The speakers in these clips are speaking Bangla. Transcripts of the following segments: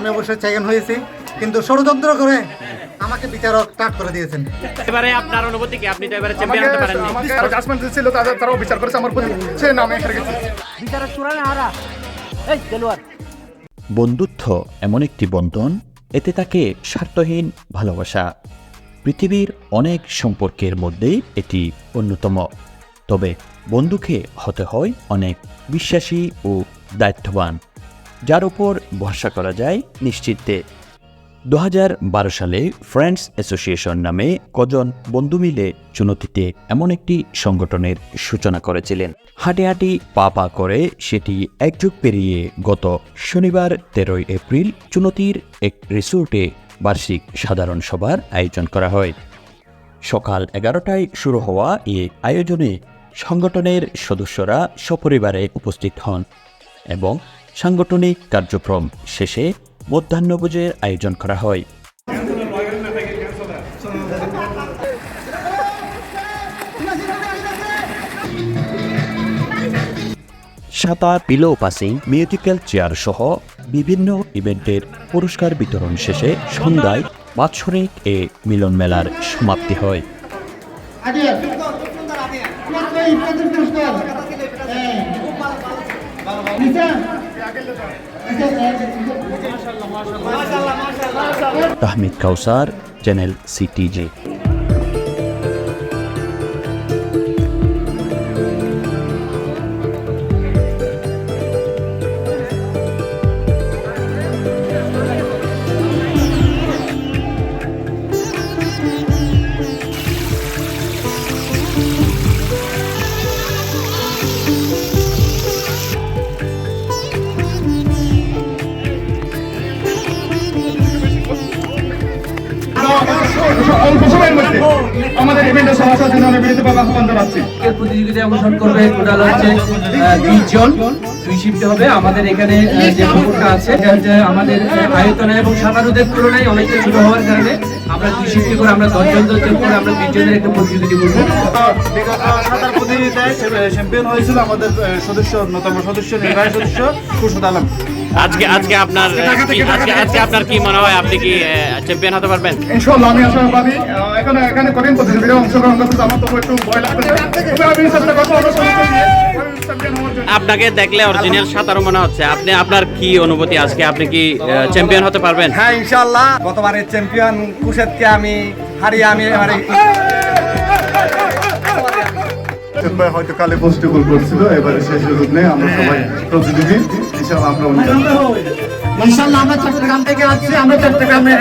আমি অবশ্যই চ্যাগেন হয়েছি কিন্তু ষড়যন্ত্র করে আমাকে বিচারক টাট করে দিয়েছেন। এবারে আপনার অনুভূতি কি? আপনি তো এবারে চ্যাম্পিয়ন হতে পারেননি। আমাকে জাজমেন্ট ছিল তাদের তারাও বিচার করেছে আমার প্রতি। সে নামে হেরে গেছে। বন্ধুত্ব এমন একটি বন্ধন এতে তাকে স্বার্থহীন ভালোবাসা। পৃথিবীর অনেক সম্পর্কের মধ্যেই এটি অন্যতম। তবে বন্ধুকে হতে হয় অনেক বিশ্বাসী ও দায়িত্ববান। যার উপর ভরসা করা যায় নিশ্চিতে দু সালে ফ্রেন্ডস অ্যাসোসিয়েশন নামে কজন বন্ধু মিলে চুনতিতে এমন একটি সংগঠনের সূচনা করেছিলেন। হাঁটি হাঁটি পা পা করে সেটি একযুগ পেরিয়ে গত শনিবার তেরোই এপ্রিল চুনতির এক রিসোর্টে বার্ষিক সাধারণ সভার আয়োজন করা হয়। সকাল এগারোটায় শুরু হওয়া এই আয়োজনে সংগঠনের সদস্যরা সপরিবারে উপস্থিত হন এবং সাংগঠনিক কার্যক্রম শেষে মধ্যাহ্নভোজের আয়োজন করা হয়। সাঁতার, পিলো পাসিং, মিউজিক্যাল চেয়ার সহ বিভিন্ন ইভেন্টের পুরস্কার বিতরণ শেষে সন্ধ্যায় বাৎসরিক এ মিলন মেলার সমাপ্তি হয়। Tahmeed कौसार channel C T G অল্প সময়ের মধ্যে আমাদের ইভেন্টের সমাচার জন্য আমি বিনীতভাবে আহ্বান জানাচ্ছি। প্রতিযোগিতায় অংশগ্রহণ করবে টোটাল হচ্ছে বিশ জন দুই শিফটে হবে। আমাদের এখানে যে পুকুরটা আছে এটা হচ্ছে আমাদের আয়তনে এবং সাঁতারুদের তুলনায় অনেকটা ছোট হওয়ার কারণে আমরা দুই শিফটে করে আমরা দশজন দশজন করে আমরা বিশ একটা প্রতিযোগিতা করব। সাঁতার প্রতিযোগিতায় চ্যাম্পিয়ন হয়েছিল আমাদের সদস্য অন্যতম সদস্য নির্বাহী সদস্য খুরশদ আলম। আজকে আজকে আপনার আজকে আজকে আপনার কি মনে হয় আপনি কি চ্যাম্পিয়ন হতে পারবেন? ইনশাল্লাহ আমি আশাবাদী আহ, এখানে এখানে কঠিন প্রতিযোগিতায় অংশগ্রহণ করতে আমার তো একটু ভয় লাগতেছে তবে আমি চেষ্টা করব আপনাকে দেখলে অরিজিনাল সাঁতারও মনে হচ্ছে। আপনি আপনার কি অনুভূতি আজকে? আপনি কি চ্যাম্পিয়ন হতে পারবেন? হ্যাঁ ইনশাল্লাহ গতবারের চ্যাম্পিয়ন কুশেদকে আমি হারিয়ে আমি এবারে হয়তো কালে পোস্ট গোল করছিল এবারে সেই সুযোগ নেই আমরা সবাই প্রতিযোগী ইনশাল্লাহ আমরা ইনশাল্লাহ আমরা চট্টগ্রাম থেকে আসছি আমরা চট্টগ্রামের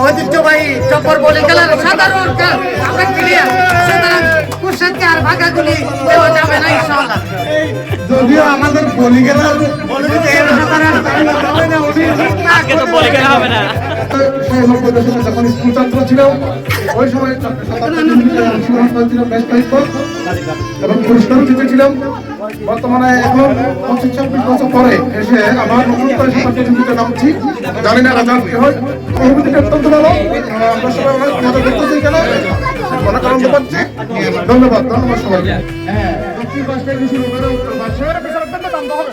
ঐতিহ্যবাহী চপ্পর বলে খেলার সাধারণ আমরা ক্লিয়ার সুতরাং কুশাদকে আর ভাগাগুলি দেওয়া যাবে না ইনশাল্লাহ যদিও আমাদের বলি গেলার আজকে তো বলে গেলে হবে না যখন স্কুল ছাত্র ছিল ওই সময় অংশগ্রহণ করেছিলাম বেশ কয়েকবার এবং পুরস্কার জিতেছিলাম বর্তমানে এখন পঁচিশ চব্বিশ বছর পরে এসে আবার নতুন করে সাঁতার প্রতিযোগিতা নামছি জানি না রেজাল্ট কি হয় অনুভূতিটা অত্যন্ত ভালো আমরা সবাই অনেক মজা করতেছি এখানে অনেক আনন্দ পাচ্ছি ধন্যবাদ ধন্যবাদ সবাইকে হ্যাঁ দক্ষিণ পাশ থেকে শুরু করে উত্তর পাশ সেখানে বিচার অত্যন্ত জানতে হবে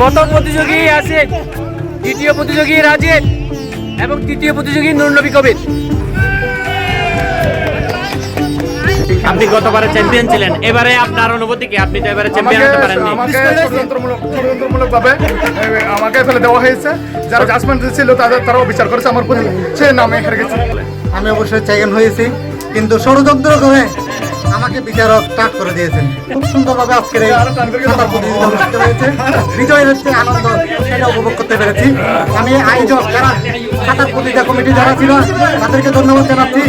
প্রথম প্রতিযোগী আছে দ্বিতীয় প্রতিযোগী রাজীব এবং তৃতীয় প্রতিযোগী নুরনবী কবির। আপনি গতবারে চ্যাম্পিয়ন ছিলেন এবারে আপনার অনুভূতি কি? আপনি তো এবারে চ্যাম্পিয়ন হতে পারেননি। আমাকে ষড়যন্ত্রমূলক ষড়যন্ত্রমূলক ভাবে আমাকে ফেলে দেওয়া হয়েছে। যারা জাজমেন্ট ছিল তাদের তারাও বিচার করেছে আমার প্রতি সে নামে হেরে গেছে। আমি অবশ্যই চ্যাম্পিয়ন হয়েছি কিন্তু ষড়যন্ত্র করে আমাকে বিচারক টাক করে দিয়েছেন। খুব সুন্দরভাবে আজকের এই সাঁতার হচ্ছে আনন্দ, সেটা উপভোগ করতে পেরেছি। আমি আয়োজক যারা সাঁতার প্রতিযোগিতা কমিটি যারা ছিল, তাদেরকে ধন্যবাদ জানাচ্ছি।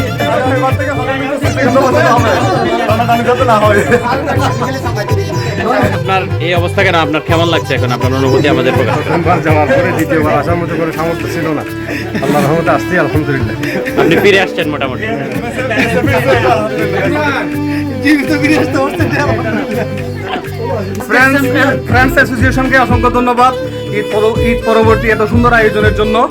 আপনার এই অবস্থা কেন? আপনার কেমন লাগছে এখন? আপনার অনুভূতি আমাদের প্রকাশ প্রথমবার যাওয়ার পরে দ্বিতীয়বার আসার মতো করে সামর্থ্য ছিল না। আল্লাহ রহমতে আসছি আলহামদুলিল্লাহ। আপনি ফিরে আসছেন মোটামুটি। ফ্রেন্ডস ফ্রেন্ডস অ্যাসোসিয়েশনকে অসংখ্য ধন্যবাদ। ঈদ ঈদ পরবর্তী এত সুন্দর আয়োজনের জন্য।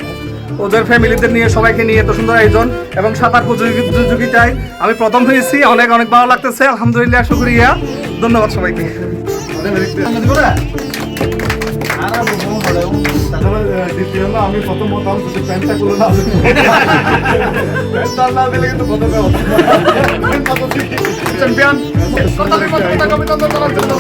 ওদের ফ্যামিলিদের নিয়ে সবাইকে নিয়ে এত সুন্দর আয়োজন এবং সাঁতার প্রতিযোগি- প্রতিযোগিতায় আমি প্রথম হয়েছি। অনেক অনেক ভালো লাগতেছে। আলহামদুলিল্লাহ শুক্রিয়া। ধন্যবাদ সবাইকে। আমি প্রথম হতাম শুধু প্যান্টটা খুলে না প্যান্টটা না দিলে কিন্তু প্রথমে চ্যাম্পিয়ন অভিনন্দন জানার জন্য।